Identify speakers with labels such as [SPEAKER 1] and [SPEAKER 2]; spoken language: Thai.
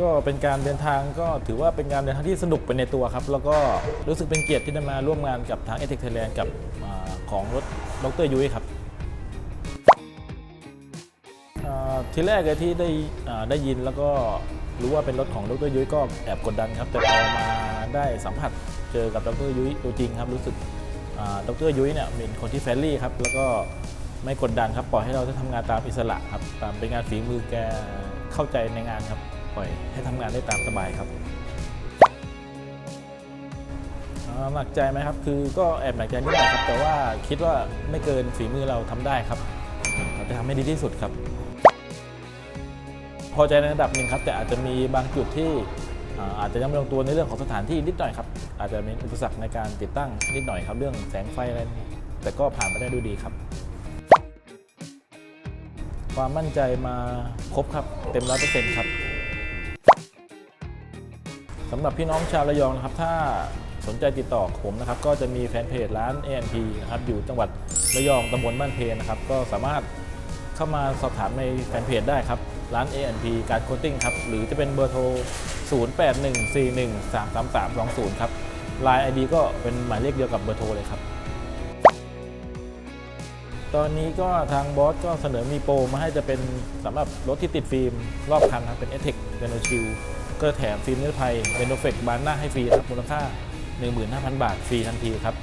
[SPEAKER 1] ก็เป็นการเดินทางก็ถือว่าเป็นการเดินทางที่สนุกไปในตัวครับ แล้วก็รู้สึกเป็นเกียรติที่ได้มาร่วมงานกับทางเอ t ท c ไทยแลนด์กับอาของรถดรยุ้ยครับอ่าทีแรกเลยที่ได้อ่าได้ยินแล้วก็รู้ว่าเป็นรถของดรยุ้ยก็แอบกดดันครับ แต่พอมาได้สัมผัสเจอกับดรยุ้ยตัวจริงครับรู้สึกอ่าดรยุ้ยเนี่ยเป็นคนที่เฟรนลี่ครับแล้วก็ไม่กดดันครับปล่อยให้เราได้ทำงานตามอิสระครับตามเป็นงานฝีมือแกเข้าใจในงานครับ ปล่อยให้ทำงานได้ตามสบายครับหนักใจไหมครับ คือก็แอบหนักใจนิดหน่อยครับ แต่ว่าคิดว่าไม่เกินฝีมือเราทำได้ครับ เราจะทำให้ดีที่สุดครับ พอใจในระดับหนึ่งครับ แต่อาจจะมีบางจุดที่อาจจะยังไม่ลงตัวในเรื่องของสถานที่นิดหน่อยครับ อาจจะมีอุปสรรคในการติดตั้งนิดหน่อยครับ เรื่องแสงไฟอะไรนี่แต่ก็ผ่านไปได้ด้วยดีครับ ความมั่นใจมาครบครับ เต็มร้อยเปอร์เซ็นต์ครับ สำหรับพี่น้องชาวระยองนะครับ ถ้าสนใจติดต่อผมนะครับ ก็จะมีแฟนเพจร้าน ANP นะครับอยู่จังหวัดระยองตำบลบ้านเพนะครับ ก็สามารถเข้ามาสอบถามในแฟนเพจได้ครับ ร้าน ANP การโคตติ้งครับ หรือจะเป็นเบอร์โทร 0814133320 ครับ Line ID ก็เป็นหมายเลขเดียวกับเบอร์โทรเลยครับ ตอนนี้ก็ทางบอสก็เสนอมีโปรมาให้จะเป็นสำหรับรถที่ติดฟิล์มรอบคันครับเป็น e t e c r e n o s h i e l ก็แถมฟิล์มนิรภัยเ e n o f e c บานหน้าให้ฟรีครับมูลค่า 15,000 บาทฟรีทันทีครับ